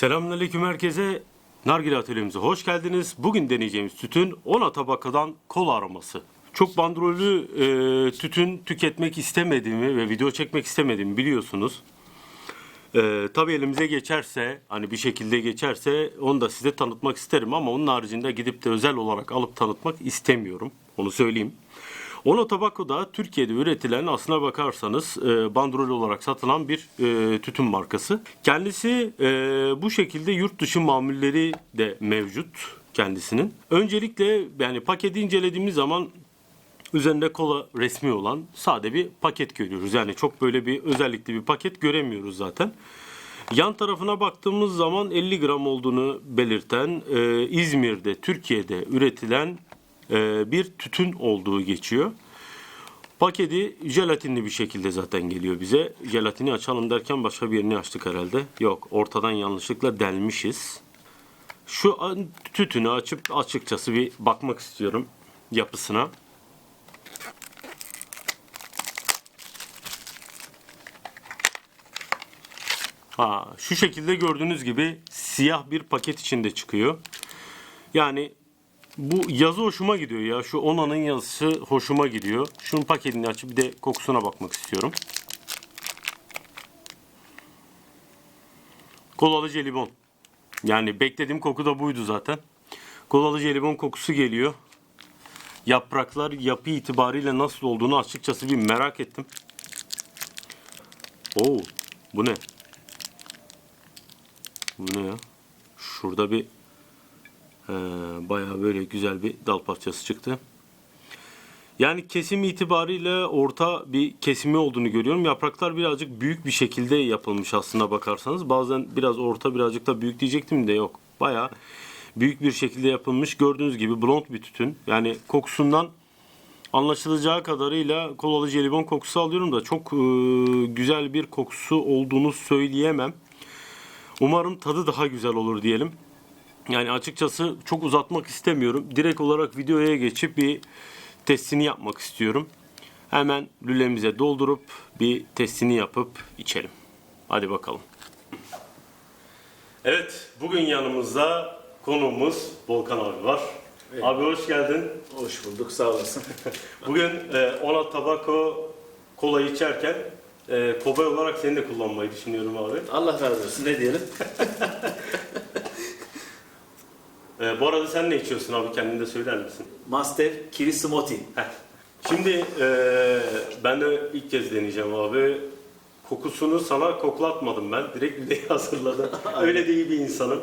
Selamünaleyküm herkese. Nargile atölyemize hoş geldiniz. Bugün deneyeceğimiz tütün 10 tabakadan kola aroması. Çok bandrollü e, tütün tüketmek istemediğimi ve video çekmek istemediğimi biliyorsunuz. E, tabii elimize geçerse, hani bir şekilde geçerse onu da size tanıtmak isterim ama onun haricinde gidip de özel olarak alıp tanıtmak istemiyorum. Onu söyleyeyim. Ono Tobacco da Türkiye'de üretilen aslına bakarsanız e, bandrol olarak satılan bir e, tütün markası. Kendisi e, bu şekilde yurt dışı mamulleri de mevcut kendisinin. Öncelikle yani paketi incelediğimiz zaman üzerinde kola resmi olan sade bir paket görüyoruz. Yani çok böyle bir özellikli bir paket göremiyoruz zaten. Yan tarafına baktığımız zaman 50 gram olduğunu belirten e, İzmir'de, Türkiye'de üretilen e, bir tütün olduğu geçiyor. Paketi jelatinli bir şekilde zaten geliyor bize. Jelatini açalım derken başka bir yerini açtık herhalde. Yok, ortadan yanlışlıkla delmişiz. Şu tütünü açıp açıkçası bir bakmak istiyorum yapısına. Ha, şu şekilde gördüğünüz gibi siyah bir paket içinde çıkıyor. Yani bu yazı hoşuma gidiyor ya. Şu Ona'nın yazısı hoşuma gidiyor. Şunun paketini açıp bir de kokusuna bakmak istiyorum. Kolalı jelibon. Yani beklediğim koku da buydu zaten. Kolalı jelibon kokusu geliyor. Yapraklar yapı itibariyle nasıl olduğunu açıkçası bir merak ettim. Oo, bu ne? Bu ne ya? Şurada bir ee, bayağı böyle güzel bir dal parçası çıktı. Yani kesim itibariyle orta bir kesimi olduğunu görüyorum. Yapraklar birazcık büyük bir şekilde yapılmış aslında bakarsanız. Bazen biraz orta birazcık da büyük diyecektim de yok. Bayağı büyük bir şekilde yapılmış. Gördüğünüz gibi blond bir tütün. Yani kokusundan anlaşılacağı kadarıyla kolalı jelibon kokusu alıyorum da çok e, güzel bir kokusu olduğunu söyleyemem. Umarım tadı daha güzel olur diyelim. Yani açıkçası çok uzatmak istemiyorum. Direkt olarak videoya geçip bir testini yapmak istiyorum. Hemen lülemize doldurup bir testini yapıp içelim. Hadi bakalım. Evet, bugün yanımızda konuğumuz Volkan abi var. Abi hoş geldin. Hoş bulduk, sağ olasın. Bugün e, Ona Tabako kolayı içerken e, kobay olarak seni de kullanmayı düşünüyorum abi. Allah razı olsun, ne diyelim? E, bu arada sen ne içiyorsun abi kendin de söyler misin? Master Kiwi Smoothie. Heh. Şimdi eee, ben de ilk kez deneyeceğim abi. Kokusunu sana koklatmadım ben. Direkt videoyu hazırladım. Öyle de iyi bir insanım.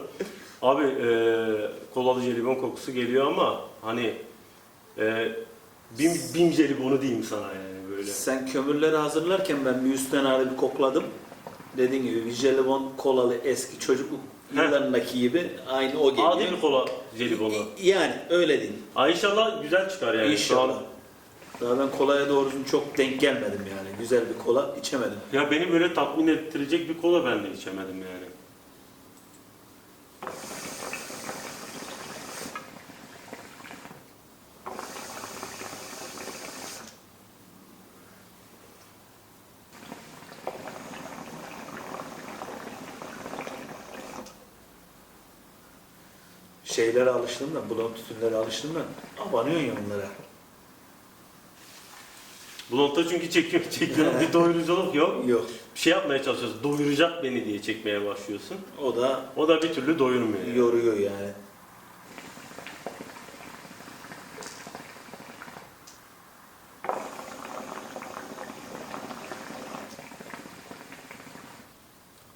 Abi eee kolalı jelibon kokusu geliyor ama hani eee bim, bim jelibonu diyeyim sana yani böyle. Sen kömürleri hazırlarken ben bir üstten ağrı bir kokladım. Dediğin gibi bir jelibon kolalı eski çocukluk Yıllarındaki gibi aynı o geliyor. Adil kola jelibonu. Yani öyle değil. Ha, inşallah güzel çıkar yani. İnşallah. an- Daha ben kolaya doğru çok denk gelmedim yani. Güzel bir kola içemedim. Ya beni böyle tatmin ettirecek bir kola ben de içemedim yani. Da, blond tütünlere alıştım da abanıyorsun ya onlara. Blondta çünkü çekiyor, çekiyorum. bir doyuruculuk yok. Yok. Bir şey yapmaya çalışıyorsun. Doyuracak beni diye çekmeye başlıyorsun. O da O da bir türlü doyurmuyor. yani. yoruyor yani.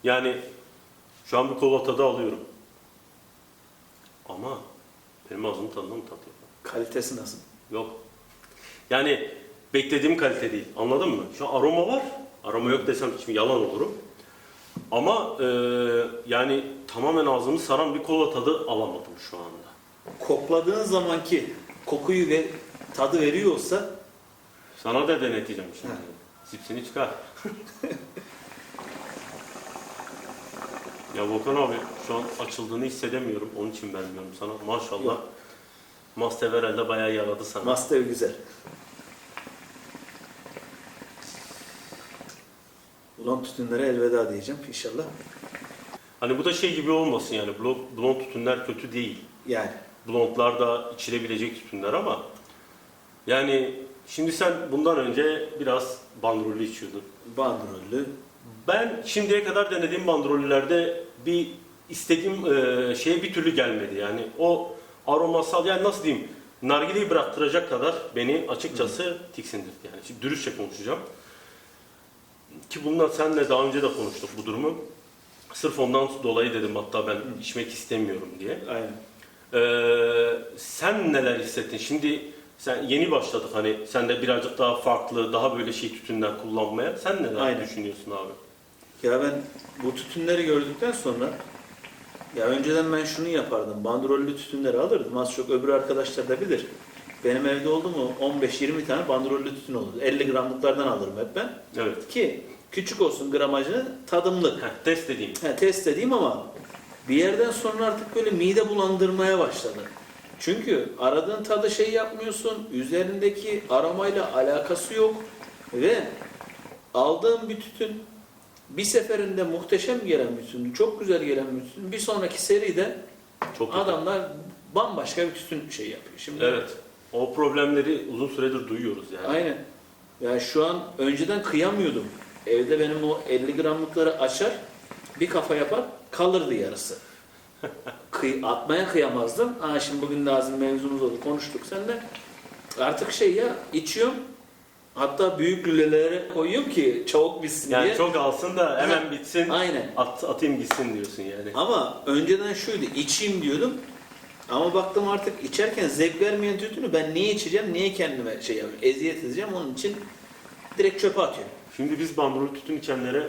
Yani şu an bir kola tadı alıyorum. Ama benim ağzımın tadına mı tat yok? Kalitesi nasıl? Yok. Yani beklediğim kalite değil. Anladın mı? Şu an aroma var. Aroma yok desem şimdi yalan olurum. Ama e, yani tamamen ağzımı saran bir kola tadı alamadım şu anda. kokladığın zamanki kokuyu ve tadı veriyorsa Sana da deneteceğim şimdi. Sipsini çıkar. ya Volkan abi şu an açıldığını hissedemiyorum. Onun için vermiyorum sana. Maşallah. Yok. Master herhalde bayağı yaradı sana. master güzel. Ulan tütünlere elveda diyeceğim inşallah. Hani bu da şey gibi olmasın yani blond, blond tütünler kötü değil. Yani Blondlar da içilebilecek tütünler ama yani şimdi sen bundan önce biraz bandrollü içiyordun. bandrollü. Ben şimdiye kadar denediğim bandrollülerde bir istediğim e, şeye bir türlü gelmedi. Yani o aromasal yani nasıl diyeyim nargileyi bıraktıracak kadar beni açıkçası tiksindirdi. Yani şimdi dürüstçe konuşacağım. Ki bundan senle daha önce de konuştuk bu durumu. Sırf ondan dolayı dedim hatta ben içmek istemiyorum diye. Aynen. Ee, sen neler hissettin? Şimdi sen yeni başladık hani sen de birazcık daha farklı, daha böyle şey tütünler kullanmaya. Sen neler Aynen. düşünüyorsun abi? Ya ben bu tütünleri gördükten sonra ya önceden ben şunu yapardım. Bandrollü tütünleri alırdım. Az çok öbür arkadaşlar da bilir. Benim evde oldu mu 15-20 tane bandrollü tütün olurdu. 50 gramlıklardan alırım hep ben. Evet. Ki küçük olsun gramajı tadımlık. Heh, test edeyim. He, test edeyim ama bir yerden sonra artık böyle mide bulandırmaya başladı. Çünkü aradığın tadı şey yapmıyorsun, üzerindeki aromayla alakası yok ve aldığın bir tütün bir seferinde muhteşem gelen bir çok güzel gelen bir. Bir sonraki seride Çok adamlar bambaşka bir tütün şey yapıyor. Şimdi Evet. O problemleri uzun süredir duyuyoruz yani. Aynen. Yani şu an önceden kıyamıyordum. Evde benim o 50 gramlıkları açar, bir kafa yapar, kalırdı yarısı. Kıy, atmaya kıyamazdım. Aa şimdi bugün lazım mevzumuz oldu, konuştuk seninle. Artık şey ya, içiyorum. Hatta büyük lülelere koyuyorum ki çabuk bitsin Yani diye. çok alsın da hemen bitsin. Aynen. At, atayım gitsin diyorsun yani. Ama önceden şuydu, içeyim diyordum. Ama baktım artık içerken zevk vermeyen tütünü ben niye içeceğim, niye kendime şey yapıyorum, eziyet edeceğim onun için direkt çöpe atıyorum. Şimdi biz bandrol tütün içenlere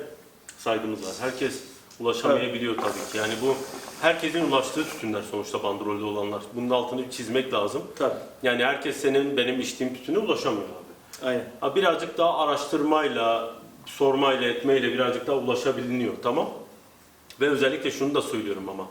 saygımız var. Herkes ulaşamayabiliyor tabii ki. Yani bu herkesin ulaştığı tütünler sonuçta bandrolde olanlar. Bunun altını çizmek lazım. Tabii. Yani herkes senin benim içtiğim tütüne ulaşamıyor abi. Aynen. Ha, birazcık daha araştırmayla, sormayla, etmeyle birazcık daha ulaşabiliniyor. Tamam. Ve özellikle şunu da söylüyorum ama.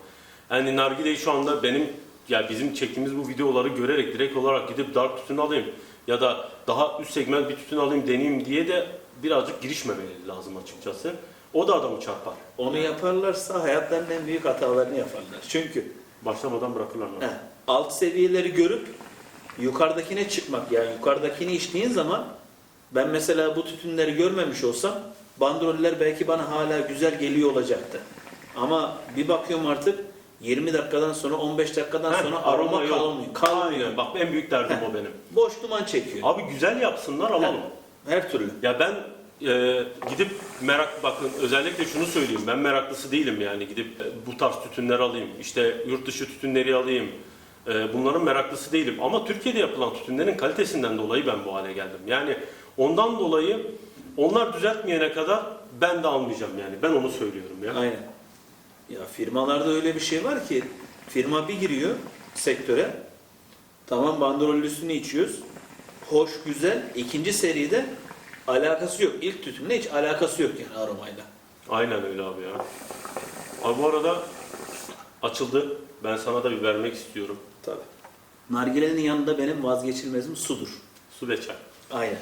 Yani nargileyi şu anda benim ya bizim çektiğimiz bu videoları görerek direkt olarak gidip dark tütün alayım ya da daha üst segment bir tütün alayım deneyeyim diye de birazcık girişmemeleri lazım açıkçası. O da adamı çarpar. Onu yaparlarsa hayatlarının en büyük hatalarını yaparlar. Çünkü Başlamadan bırakırlar. he, alt seviyeleri görüp yukarıdakine çıkmak yani yukarıdakini içtiğin zaman ben mesela bu tütünleri görmemiş olsam bandroller belki bana hala güzel geliyor olacaktı. Ama bir bakıyorum artık 20 dakikadan sonra 15 dakikadan Heh, sonra aroma yok. kalmıyor. Kalmıyor. Aynen. Bak en büyük derdim Heh. o benim. Boş duman çekiyor. Abi güzel yapsınlar alalım. Her türlü. Ya ben e, gidip merak bakın özellikle şunu söyleyeyim ben meraklısı değilim yani gidip e, bu tarz tütünler alayım işte yurt dışı tütünleri alayım bunların meraklısı değilim ama Türkiye'de yapılan tütünlerin kalitesinden dolayı ben bu hale geldim yani ondan dolayı onlar düzeltmeyene kadar ben de almayacağım yani ben onu söylüyorum ya. Aynen. Ya firmalarda öyle bir şey var ki firma bir giriyor sektöre. Tamam bandrollüsünü içiyoruz. Hoş, güzel. İkinci seride alakası yok. İlk tütünle hiç alakası yok yani aromayla. Aynen öyle abi ya. Abi bu arada açıldı ben sana da bir vermek istiyorum Tabii. Nargilenin yanında benim vazgeçilmezim sudur. su ve çay. Aynen.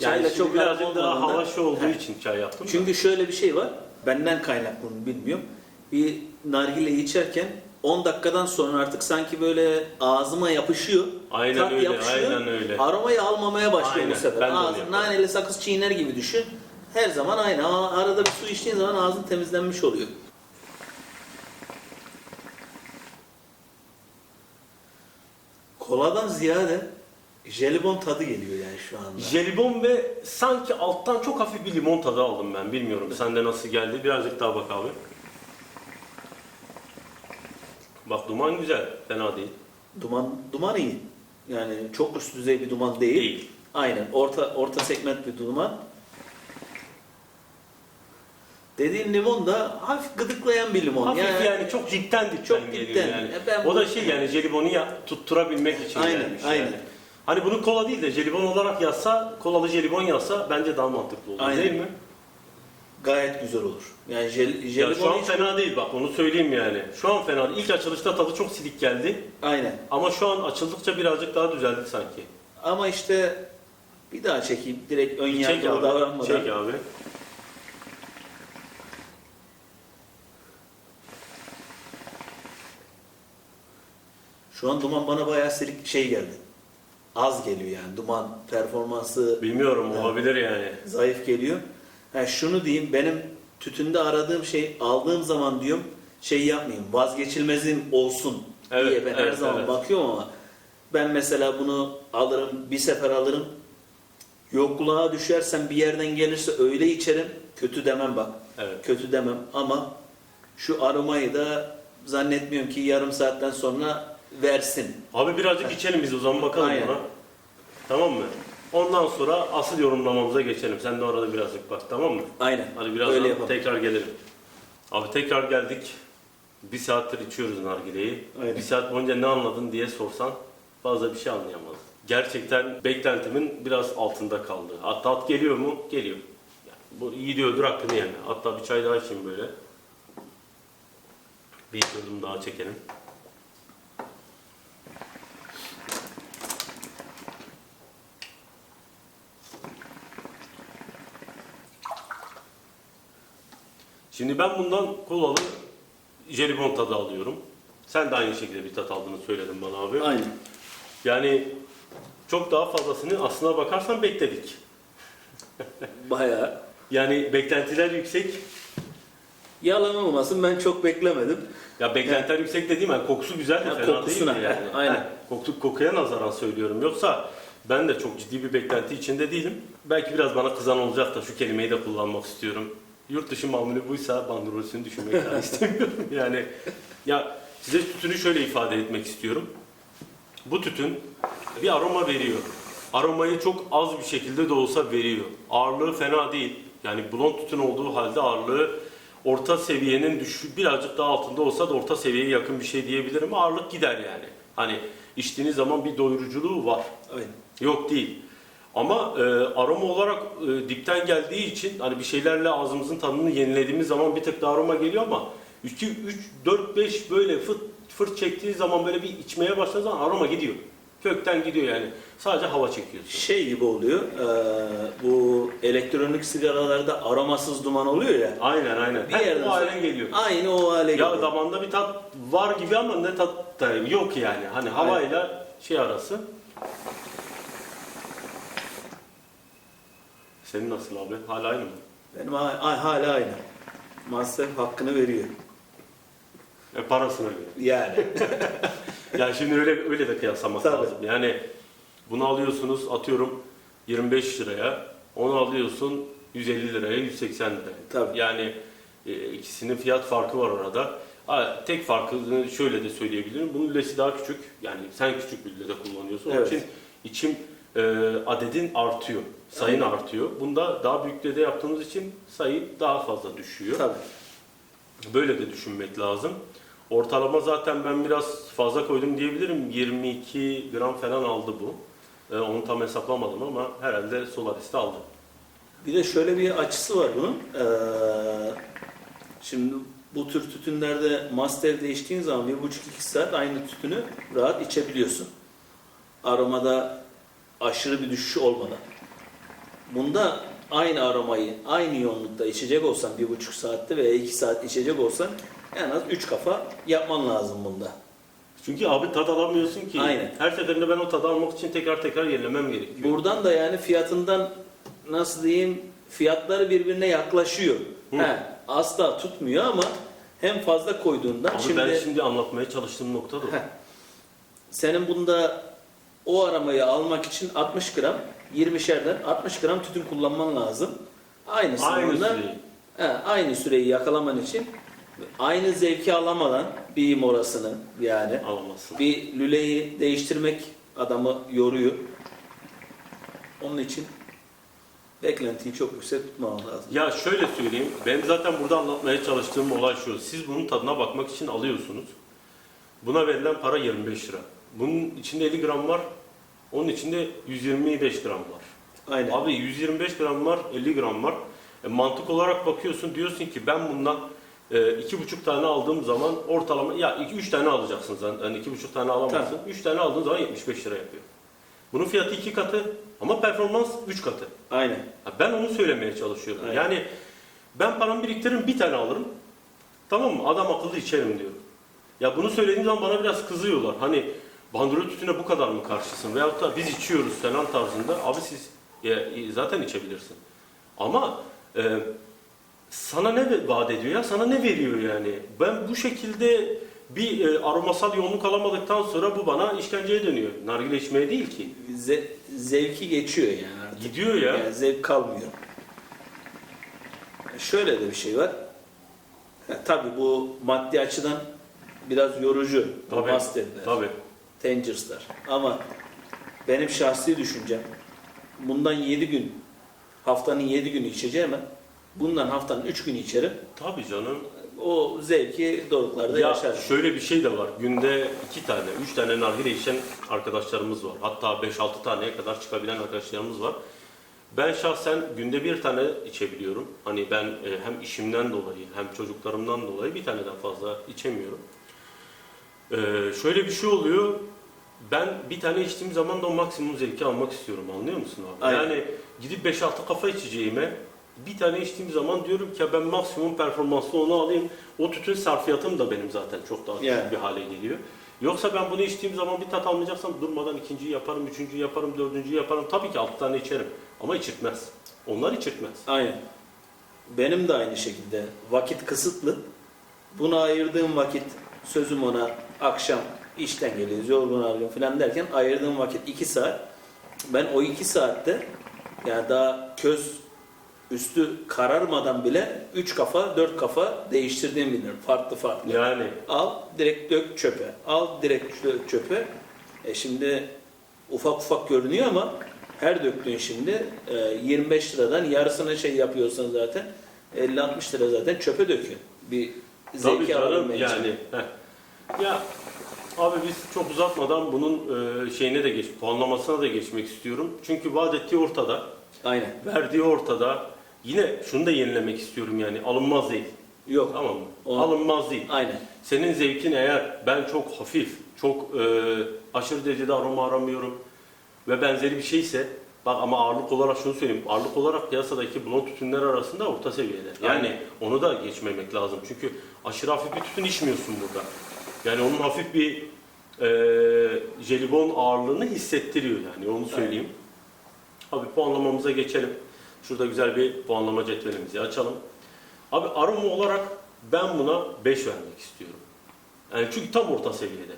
Yani Çayla çok birazcık daha olmadığında- havaşı olduğu Heh. için çay yaptım da. Çünkü şöyle bir şey var. Benden kaynaklı bunu bilmiyorum. Bir nargile içerken 10 dakikadan sonra artık sanki böyle ağzıma yapışıyor. Aynen tat öyle, aynen öyle. Aromayı almamaya başlıyor Aynen, bu sefer. ben de onu Ağzın yaparım. naneli sakız çiğner gibi düşün. Her zaman aynı. Ama arada bir su içtiğin zaman ağzın temizlenmiş oluyor. Koladan ziyade jelibon tadı geliyor yani şu anda. Jelibon ve sanki alttan çok hafif bir limon tadı aldım ben. Bilmiyorum sende nasıl geldi. Birazcık daha bak abi. Bak duman güzel. Fena değil. Duman duman iyi. Yani çok üst düzey bir duman değil. Değil. Aynen. Orta orta segment bir duman. Dediğin limon da hafif gıdıklayan bir limon. Hafif yani, çok dipten dipten Çok geliyor dipten. yani. E ben o da şey yani jelibonu ya, tutturabilmek için Aynen, gelmiş aynen. yani. Hani bunu kola değil de jelibon olarak yazsa, kolalı jelibon yazsa bence daha mantıklı olur Aynen. değil mi? gayet güzel olur. Yani jel, Ya jelibon şu an hiç- fena değil bak onu söyleyeyim yani. Şu an fena değil. İlk açılışta tadı çok silik geldi. Aynen. Ama şu an açıldıkça birazcık daha düzeldi sanki. Ama işte bir daha çekeyim. Direkt ön yargılı davranmadan. Çek abi. Şu an duman bana bayağı silik şey geldi. Az geliyor yani duman performansı Bilmiyorum Evet. olabilir yani. zayıf geliyor. Ha, şunu diyeyim benim tütünde aradığım şey aldığım zaman diyorum şey yapmayayım vazgeçilmezim olsun Evet, diye ben her evet, zaman evet. bakıyorum ama ben mesela bunu alırım bir sefer alırım yokluğa düşersem bir yerden gelirse öyle içerim kötü demem bak Evet. kötü demem ama şu aromayı da zannetmiyorum ki yarım saatten sonra versin. Abi birazcık içelim biz o zaman bakalım Aynen. buna. Tamam mı? Ondan sonra asıl yorumlamamıza geçelim. Sen de orada birazcık bak tamam mı? Aynen. Hadi birazdan yapalım. tekrar gelelim. Abi tekrar geldik. Bir saattir içiyoruz nargileyi. Aynen. Bir saat boyunca ne anladın diye sorsan fazla bir şey anlayamaz. Gerçekten beklentimin biraz altında kaldı. Hatta at geliyor mu? Geliyor. Yani bu iyi diyordur hakkını yeme. Hatta bir çay daha içeyim böyle. Bir yudum daha çekelim. Şimdi ben bundan kolalı jelibon tadı alıyorum. Sen de aynı şekilde bir tat aldığını söyledin bana abi. Aynen. Yani çok daha fazlasını aslına bakarsan bekledik. Bayağı. Yani beklentiler yüksek. Yalan olmasın ben çok beklemedim. Ya beklentiler yüksek dediğim yani kokusu güzel de Ha, fena kokusuna, değil mi yani? aynen. Ha, koku, kokuya nazaran söylüyorum. Yoksa ben de çok ciddi bir beklenti içinde değilim. Belki biraz bana kızan olacak da şu kelimeyi de kullanmak istiyorum. Yurt dışı mamülü buysa bandrolsünü düşünmek daha istemiyorum. Yani ya size tütünü şöyle ifade etmek istiyorum. Bu tütün bir aroma veriyor. Aromayı çok az bir şekilde de olsa veriyor. Ağırlığı fena değil. Yani blond tütün olduğu halde ağırlığı orta seviyenin düşü birazcık daha altında olsa da orta seviyeye yakın bir şey diyebilirim. Ağırlık gider yani. Hani içtiğiniz zaman bir doyuruculuğu var. Aynen. Yok değil. Ama e, aroma olarak e, dipten geldiği için hani bir şeylerle ağzımızın tadını yenilediğimiz zaman bir tık daha aroma geliyor ama 2, 3, 4, 5 böyle fırt, fırt çektiği zaman böyle bir içmeye başladığı zaman aroma gidiyor. Kökten gidiyor yani. Sadece hava çekiyorsun. Şey gibi oluyor. eee, bu elektronik sigaralarda aromasız duman oluyor ya. Aynen aynen. Bir Hep yerden o hale sonra- geliyor. Aynı o hale Ya geliyor. damanda bir tat var gibi ama ne tat da yok yani. Hani havayla şey arası. Senin nasıl abi? Hala aynı mı? Benim ha- ha- hala aynı. Masraf hakkını veriyor. E parasına göre. Yani. Ya şimdi öyle öyle de kıyaslamak Tabii. lazım. Yani bunu alıyorsunuz atıyorum 25 liraya, onu alıyorsun 150 liraya, 180 liraya. Tabii. Yani e, ikisinin fiyat farkı var orada. Ha, tek farkını şöyle de söyleyebilirim. Bunun lülesi daha küçük. Yani sen küçük bir lüle de kullanıyorsun. Onun Evet. için içim e, adedin artıyor. Sayın Aynen. artıyor. Bunda daha büyük lüle yaptığımız için sayı daha fazla düşüyor. Tabii. Böyle de düşünmek lazım. Ortalama zaten ben biraz fazla koydum diyebilirim. 22 gram falan aldı bu. Ee, onu tam hesaplamadım ama herhalde Solaris'te aldı. Bir de şöyle bir açısı var bunun. Ee, şimdi bu tür tütünlerde master değiştiğin zaman bir buçuk iki saat aynı tütünü rahat içebiliyorsun. Aromada aşırı bir düşüş olmadan. Bunda aynı aromayı aynı yoğunlukta içecek olsan bir buçuk saatte veya iki saat içecek olsan en az üç kafa yapman lazım bunda. Çünkü abi tad alamıyorsun ki. Aynen. Her seferinde ben o tadı almak için tekrar tekrar yenilemem gerekiyor. Buradan da yani fiyatından nasıl diyeyim fiyatları birbirine yaklaşıyor. Hı. He, asla tutmuyor ama hem fazla koyduğundan Abi şimdi, ben şimdi anlatmaya çalıştığım nokta da o. Heh. senin bunda o aramayı almak için 60 gram 20'şerden 60 gram tütün kullanman lazım. Aynı bunda- süreyi. he, aynı süreyi yakalaman için aynı zevki alamadan bir morasını yani Alamazsın. bir lüleyi değiştirmek adamı yoruyor. Onun için beklentiyi çok yüksek tutmamak lazım. Ya şöyle söyleyeyim. Ben zaten burada anlatmaya çalıştığım olay şu. Siz bunun tadına bakmak için alıyorsunuz. Buna verilen para 25 lira. Bunun içinde 50 gram var. Onun içinde 125 gram var. Aynen. Abi 125 gram var, 50 gram var. E, mantık olarak bakıyorsun diyorsun ki ben bundan e, iki buçuk tane aldığım zaman ortalama ya iki üç tane alacaksın zaten. Yani iki buçuk tane alamazsın. Üç tane aldığın zaman 75 lira yapıyor. Bunun fiyatı iki katı ama performans üç katı. Aynen. Ha, Ben onu söylemeye çalışıyorum. Aynen. Yani ben paramı biriktiririm bir tane alırım. Tamam mı? Adam akıllı içerim diyor. Ya bunu söylediğim zaman bana biraz kızıyorlar. Hani bandrol tütüne bu kadar mı karşısın? Veyahut da biz içiyoruz falan tarzında. Abi siz e, zaten içebilirsin. Ama e, sana ne vaat ediyor ya? Sana ne veriyor yani? Ben bu şekilde bir e, aromasal yoğunluk alamadıktan sonra bu bana işkenceye dönüyor. Nargile içmeye değil ki. Ze- zevki geçiyor yani artık. Gidiyor ya. Yani zevk kalmıyor. Şöyle de bir şey var. Ha, tabii bu maddi açıdan biraz yorucu. Tabii. Tabii. Tangers'lar. Ama benim şahsi düşüncem bundan 7 gün haftanın 7 günü içeceğime bundan haftanın 3 günü içerim. Tabii canım. O zevki doruklarda Ya yaşarım. şöyle bir şey de var. Günde iki tane, üç tane nargile içen arkadaşlarımız var. Hatta 5-6 taneye kadar çıkabilen arkadaşlarımız var. Ben şahsen günde bir tane içebiliyorum. Hani ben e, hem işimden dolayı hem çocuklarımdan dolayı bir taneden fazla içemiyorum. Ee, şöyle bir şey oluyor. Ben bir tane içtiğim zaman da o maksimum zevki almak istiyorum. Anlıyor musun abi? Aynen. Yani gidip 5-6 kafa içeceğime bir tane içtiğim zaman diyorum ki ben maksimum performanslı onu alayım. O tütün sarfiyatım da benim zaten çok daha Yani. bir hale geliyor. Yoksa ben bunu içtiğim zaman bir tat almayacaksam durmadan ikinciyi yaparım, üçüncüyü yaparım, dördüncüyü yaparım. Tabii ki altı tane içerim. Ama içirtmez. Onlar içirtmez. Aynen. Benim de aynı şekilde vakit kısıtlı. Buna ayırdığım vakit sözüm ona akşam işten geliyoruz, yorgun argın falan derken ayırdığım vakit 2 saat. Ben o 2 saatte yani daha köz üstü kararmadan bile 3 kafa, 4 kafa değiştirdiğimi bilirim. Farklı farklı. Yani Al direkt dök çöpe. Al direkt dök çöpe. E şimdi ufak ufak görünüyor ama her döktüğün şimdi e, 25 liradan yarısını şey yapıyorsan zaten 50-60 lira zaten çöpe döküyor. Bir Tabii zevki canım alabilmek için. yani. heh. Ya abi biz çok uzatmadan bunun e, şeyine de geç, puanlamasına da geçmek istiyorum. Çünkü vaat ettiği ortada, Aynen. verdiği ortada. Yine şunu da yenilemek istiyorum yani alınmaz değil. Yok. Tamam mı? O- Alınmaz değil. Aynen. Senin zevkin eğer ben çok hafif, çok e, aşırı derecede aroma aramıyorum ve benzeri bir şeyse bak ama ağırlık olarak şunu söyleyeyim. Ağırlık olarak piyasadaki blond tütünler arasında orta seviyede. Yani Aynen. onu da geçmemek lazım. Çünkü aşırı hafif bir tütün içmiyorsun burada. Yani onun hafif bir e, jelibon ağırlığını hissettiriyor yani onu söyleyeyim. Abi puanlamamıza geçelim. Şurada güzel bir puanlama cetvelimizi açalım. Abi aroma olarak ben buna 5 vermek istiyorum. Yani çünkü tam orta seviyede.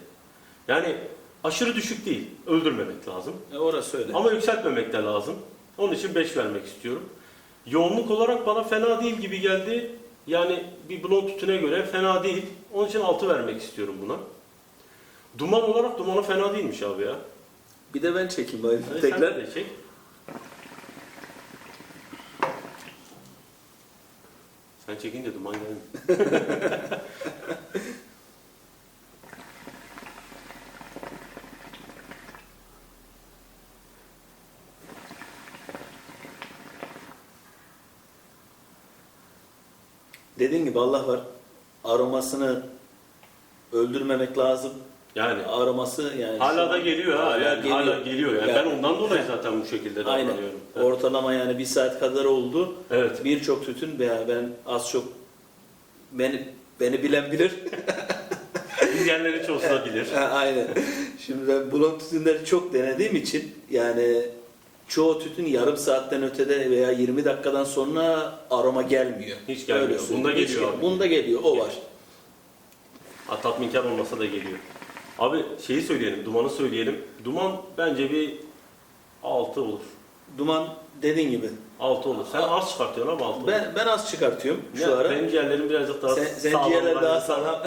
Yani aşırı düşük değil. Öldürmemek lazım. E, orası öyle. Ama yükseltmemek de lazım. Onun için 5 vermek istiyorum. Yoğunluk olarak bana fena değil gibi geldi. Yani bir blond tütüne göre fena değil. Onun için 6 vermek istiyorum buna. Duman olarak dumanı fena değilmiş abi ya. Bir de ben çekeyim bari Hadi tekrar. Sen de çek. Sen çekince duman gelmiyor. Dediğim gibi Allah var. Aromasını öldürmemek lazım. Yani Aroması yani hala da geliyor ha. Yani hala geliyor. Yani, Yani- ben ondan dolayı zaten bu şekilde Aynen. davranıyorum. Ortalama yani bir saat kadar oldu. Evet. Birçok tütün veya ben az çok beni beni bilen bilir. İzleyenler hiç olsa bilir. Aynen. Şimdi ben blond tütünleri çok denediğim için yani çoğu tütün yarım saatten ötede veya 20 dakikadan sonra aroma gelmiyor. Hiç gelmiyor. Öyle söyleyeyim. Bunda Hiç geliyor gel- abi. Bunda geliyor. O var. Ha, tatminkar olmasa da geliyor. Abi şeyi söyleyelim, dumanı söyleyelim. Duman bence bir 6 olur. Duman dediğin gibi. 6 olur. Sen az çıkartıyorsun ama 6 olur. Ben ben az çıkartıyorum şu Ya, ara. Benim ciğerlerim birazcık daha Sen, sen sağlam. ciğerler bence. daha sağlam.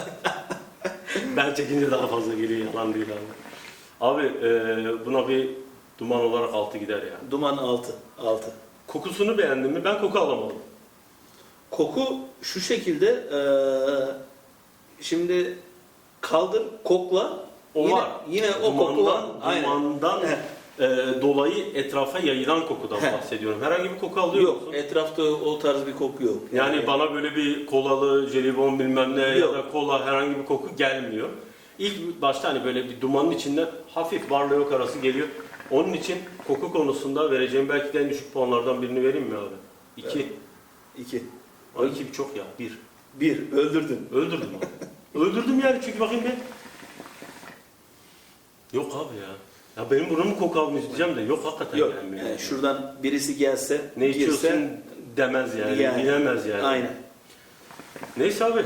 Ben çekince daha fazla geliyor, yalan değil abi. Abi e, buna bir duman olarak 6 gider ya. Duman 6. 6. Kokusunu beğendin mi? Ben koku alamadım. Koku şu şekilde eee, şimdi kaldır kokla O yine, var. yine o koku var. Dumandan, Aynen. dumandan e, dolayı etrafa yayılan kokudan bahsediyorum. Herhangi bir koku alıyor Yok musun? etrafta o tarz bir koku yok. Yani bana böyle bir kolalı, jelibon bilmem ne ya Yok. da kola herhangi bir koku gelmiyor. İlk başta hani böyle bir dumanın içinden hafif varla yok arası geliyor. Onun için koku konusunda vereceğim belki de en düşük puanlardan birini vereyim mi abi? İki. İki. Ay iki çok ya. Bir. Bir. Öldürdün. Öldürdüm abi. Öldürdüm yani çünkü bakayım bir. Yok abi ya. Ya benim burnumu koku almış diyeceğim de yok hakikaten Yok. gelmiyor. Yani şuradan birisi gelse, ne içiyorsun girse, demez yani, Yani. bilemez yani. aynen. Neyse abi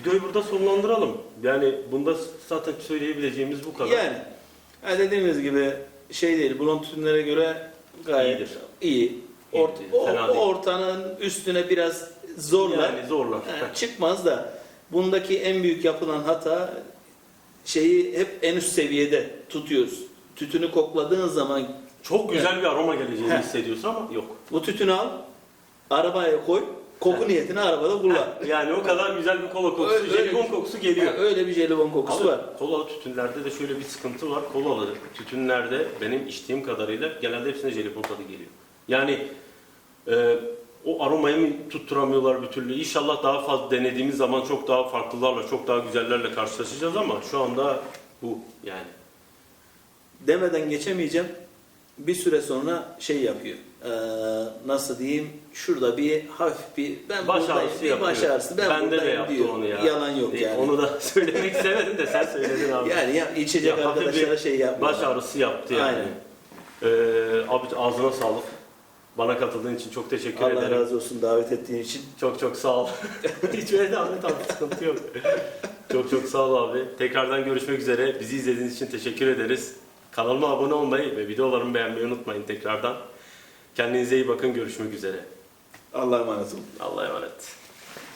videoyu burada sonlandıralım. Yani bunda zaten söyleyebileceğimiz bu kadar. Yani ha dediğimiz gibi şey değil, tütünlere göre gayet İyidir. iyi. Ort, İyidir, o, fena o değil. ortanın üstüne biraz zorlar. Yani zorlar. Ha, çıkmaz da bundaki en büyük yapılan hata şeyi hep en üst seviyede tutuyoruz. Tütünü kokladığın zaman Çok güzel bir aroma geleceğini Heh. hissediyorsun ama yok. bu tütünü al, arabaya koy, koku niyetini arabada kullan. Yani o kadar güzel bir kola kokusu, Öyle- jelibon öyle- kokusu geliyor. Ha, öyle bir jelibon kokusu Abi, var. Kolalı tütünlerde de şöyle bir sıkıntı var. Kolalı tütünlerde benim içtiğim kadarıyla genelde hepsinde jelibon tadı geliyor. Yani e, o aromayı mı tutturamıyorlar bir türlü. İnşallah daha fazla denediğimiz zaman çok daha farklılarla, çok daha güzellerle karşılaşacağız ama şu anda bu yani. demeden geçemeyeceğim. Bir süre sonra şey yapıyor. Ee, nasıl diyeyim? Şurada bir hafif bir ben Baş buradayım, ağrısı bir yapıyor. baş ağrısı. Ben Bende de buradayım yaptı diyor. onu ya. Yalan yok E, yani. Onu da söylemek istemedim de sen söyledin abi. Yani ya, içecek Ya, hafif bir arkadaşlara şey yapma. Baş ağrısı yaptı yani. Aynen. Ee, abi ağzına sağlık. Bana katıldığın için çok teşekkür Allah ederim. razı olsun davet ettiğin için. Çok çok sağ ol. Hiç öyle Ahmet abi sıkıntı yok. çok çok sağ ol abi. Tekrardan görüşmek üzere. Bizi izlediğiniz için teşekkür ederiz. Kanalıma abone olmayı ve videolarımı beğenmeyi unutmayın tekrardan. Kendinize iyi bakın. Görüşmek üzere. Allah'a emanet olun. Allah'a emanet.